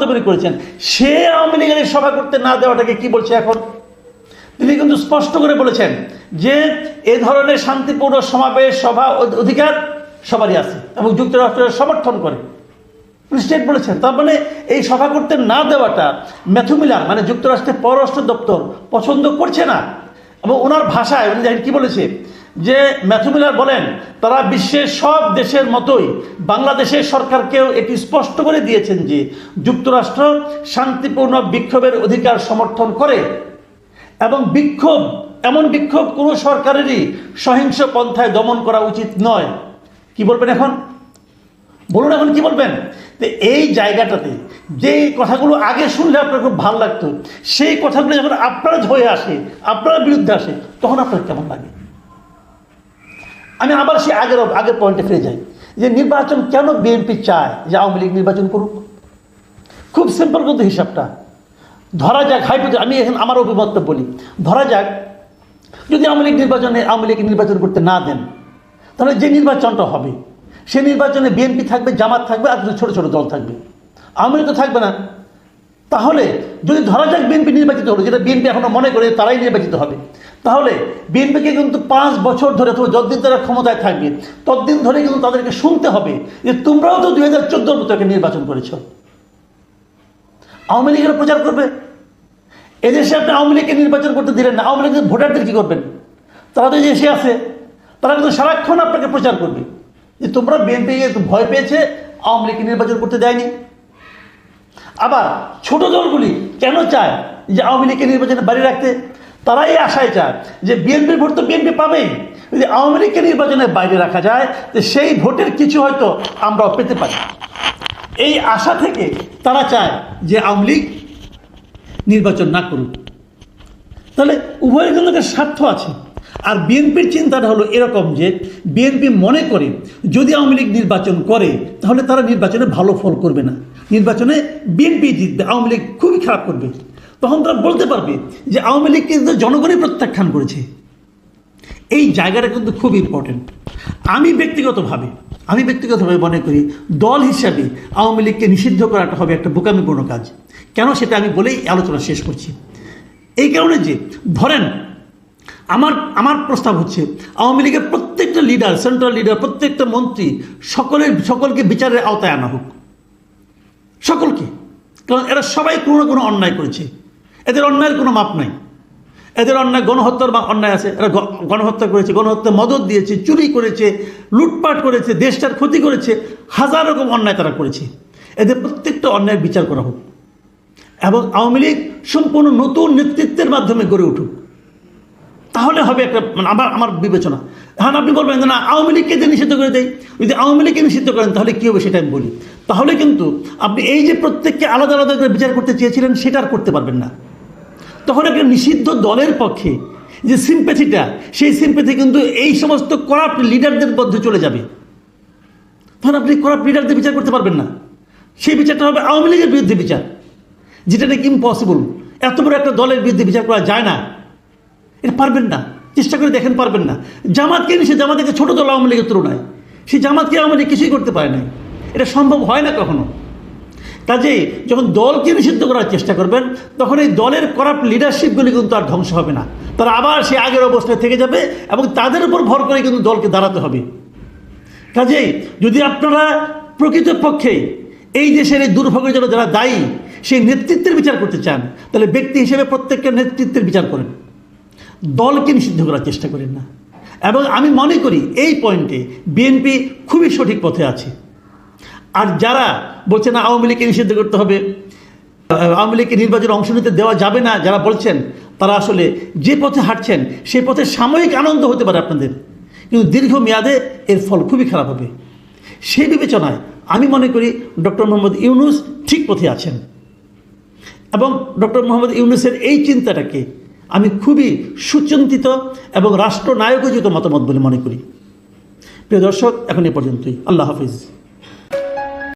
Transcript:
মাধ্যমে করেছেন। সে আওয়ামী লীগের সভা করতে না দেওয়াটাকে কি বলছে এখন? তিনি কিন্তু স্পষ্ট করে বলেছেন যে এ ধরনের শান্তিপূর্ণ সমাবেশ, সভা অধিকার সবারই আছে এবং যুক্তরাষ্ট্রের সমর্থন করে। স্টেট বলেছেন। তার মানে এই সভা করতে না দেওয়াটা ম্যাথু মিলার মানে যুক্তরাষ্ট্রের পররাষ্ট্র দপ্তর পছন্দ করছে না এবং ওনার ভাষায় উনি দেখেন কি বলেছে? যে ম্যাথু মিলার বলেন, তারা বিশ্বের সব দেশের মতোই বাংলাদেশের সরকারকেও এটি স্পষ্ট করে দিয়েছেন যে যুক্তরাষ্ট্র শান্তিপূর্ণ বিক্ষোভের অধিকার সমর্থন করে এবং বিক্ষোভ, এমন বিক্ষোভ কোনো সরকারেরই সহিংস পন্থায় দমন করা উচিত নয়। কি বলবেন এখন? বলুন এখন কি বলবেন? তো এই জায়গাটাতে যে কথাগুলো আগে শুনলে আপনার খুব ভালো লাগতো, সেই কথাগুলো যখন আপনার হয়ে আসে, আপনার বিরুদ্ধে আসে, তখন আপনার কেমন লাগে? আমি আবার সে আগের আগের পয়েন্টে ফিরে যাই। যে নির্বাচন কেন বিএনপি চায় যে আওয়ামী লীগ নির্বাচন করুক? খুব সিম্পল কিন্তু হিসাবটা। ধরা যাক হাইপোথে আমি এখন আমার অভিমত বলি। ধরা যাক, যদি আওয়ামী লীগ নির্বাচনে আওয়ামী লীগ নির্বাচন করতে না দেন, তাহলে যে নির্বাচনটা হবে, সে নির্বাচনে বিএনপি থাকবে, জামাত থাকবে, আর ছোটো ছোটো দল থাকবে। আওয়ামী লীগ তো থাকবে না। তাহলে যদি ধরা যাক বিএনপি নির্বাচিত হলো, যেটা বিএনপি এখনও মনে করে তারাই নির্বাচিত হবে। তাহলে বিএনপিকে কিন্তু পাঁচ বছর ধরে অথবা যতদিন তারা ক্ষমতায় থাকবে, ততদিন ধরে কিন্তু তাদেরকে শুনতে হবে যে তোমরাও তো দুই হাজার চোদ্দোর মতো নির্বাচন করেছ। আওয়ামী লীগের প্রচার করবে। এদেশে আপনি আওয়ামী লীগকে নির্বাচন করতে দিলেন না, আওয়ামী লীগের ভোটারদের কী করবেন? তারা তো এসে আছে। তারা কিন্তু সারাক্ষণ আপনাকে প্রচার করবে। যে তোমরা বিএনপি ভয় পেয়েছে, আওয়ামী লীগকে নির্বাচন করতে দেয়নি। আবার ছোট দলগুলি কেন চায় যে আওয়ামী লীগকে নির্বাচনে বাড়ি রাখতে? তারাই আশায় চায় যে বিএনপির ভোট তো বিএনপি পাবেই। যদি আওয়ামী লীগকে নির্বাচনে বাইরে রাখা যায়, তো সেই ভোটের কিছু হয়তো আমরাও পেতে পারি। এই আশা থেকে তারা চায় যে আওয়ামী লীগ নির্বাচন না করুক। তাহলে উভয়ের কিন্তু একটা স্বার্থ আছে। আর বিএনপির চিন্তাটা হলো এরকম যে বিএনপি মনে করে যদি আওয়ামী লীগ নির্বাচন করে, তাহলে তারা নির্বাচনে ভালো ফল করবে না। নির্বাচনে বিএনপি জিতবে, আওয়ামী লীগ খুবই খারাপ করবে। তখন তারা বলতে পারবে যে আওয়ামী লীগ কিন্তু জনগণই প্রত্যাখ্যান করেছে। এই জায়গাটা কিন্তু খুব ইম্পর্টেন্ট আমি ব্যক্তিগতভাবে আমি ব্যক্তিগতভাবে মনে করি দল হিসাবে আওয়ামী লীগকে নিষিদ্ধ করাটা হবে একটা বোকামিপূর্ণ কাজ। কেন সেটা আমি বলেই আলোচনা শেষ করছি। এই কারণে যে, ধরেন, আমার আমার প্রস্তাব হচ্ছে, আওয়ামী লীগের প্রত্যেকটা লিডার সেন্ট্রাল লিডার প্রত্যেকটা মন্ত্রী সকলের, সকলকে বিচারের আওতায় আনা হোক। সকলকে। কারণ এরা সবাই কোনো না কোনো অন্যায় করেছে। এদের অন্যায়ের কোনো মাপ নাই। এদের অন্যায় গণহত্যার বা অন্যায় আছে। এরা গণহত্যা করেছে, গণহত্যা মদত দিয়েছে, চুরি করেছে, লুটপাট করেছে, দেশটার ক্ষতি করেছে, হাজার রকম অন্যায় তারা করেছে। এদের প্রত্যেকটা অন্যায়ের বিচার করা হোক। এবং আওয়ামী লীগ সম্পূর্ণ নতুন নেতৃত্বের মাধ্যমে গড়ে উঠুক। তাহলে হবে একটা মানে আমার আমার বিবেচনা। হ্যাঁ আপনি বলবেন যে না, আওয়ামী লীগকে যে নিষিদ্ধ করে দেয় যদি আওয়ামী লীগকে নিষিদ্ধ করেন, তাহলে কী হবে সেটা আমি বলি। তাহলে কিন্তু আপনি এই যে প্রত্যেককে আলাদা আলাদা করে বিচার করতে চেয়েছিলেন, সেটা আর করতে পারবেন না। তখন একটা নিষিদ্ধ দলের পক্ষে যে সিম্প্যাথিটা সেই সিম্প্যাথি কিন্তু এই সমস্ত করাপ্ট লিডারদের মধ্যে চলে যাবে। তখন আপনি করাপ্ট লিডারদের বিচার করতে পারবেন না। সেই বিচারটা হবে আওয়ামী লীগের বিরুদ্ধে বিচার, যেটা নাকি ইম্পসিবল এত বড় একটা দলের বিরুদ্ধে বিচার করা যায় না। এটা পারবেন না। চেষ্টা করে দেখেন পারবেন না। জামাতকে নিষে জামাত একটা ছোটো দল আওয়ামী লীগের তুলনায়। সেই জামাতকে আওয়ামী লীগ কিছুই করতে পারে নাই। এটা সম্ভব হয় না কখনো। কাজেই যখন দলকে নিষিদ্ধ করার চেষ্টা করবেন, তখন এই দলের করাপ্ট লিডারশিপগুলি কিন্তু আর ধ্বংস হবে না। তারা আবার সে আগের অবস্থায় থেকে যাবে এবং তাদের উপর ভর করে কিন্তু দলকে দাঁড়াতে হবে। কাজেই যদি আপনারা প্রকৃতপক্ষে এই দেশের এই দুর্ভোগের জন্য যারা দায়ী, সেই নেতৃত্বের বিচার করতে চান, তাহলে ব্যক্তি হিসেবে প্রত্যেকটা নেতৃত্বের বিচার করেন। দলকে নিষিদ্ধ করার চেষ্টা করেন না। এবং আমি মনে করি এই পয়েন্টে বিএনপি খুবই সঠিক পথে আছে। আর যারা বলছে না আওয়ামী লীগকে নিষিদ্ধ করতে হবে আওয়ামী লীগকে নির্বাচনে অংশ নিতে দেওয়া যাবে না যারা বলছেন, তারা আসলে যে পথে হাঁটছেন সেই পথে সাময়িক আনন্দ হতে পারে আপনাদের। কিন্তু দীর্ঘ মেয়াদে এর ফল খুবই খারাপ হবে। সেই বিবেচনায় আমি মনে করি ডক্টর মোহাম্মদ ইউনুস ঠিক পথে আছেন। এবং ডক্টর মোহাম্মদ ইউনুসের এই চিন্তাটাকে আমি খুবই সুচিন্তিত এবং রাষ্ট্রনায়কোচিত মতামত বলে মনে করি। প্রিয় দর্শক, এখন এ পর্যন্তই। আল্লাহ হাফিজ।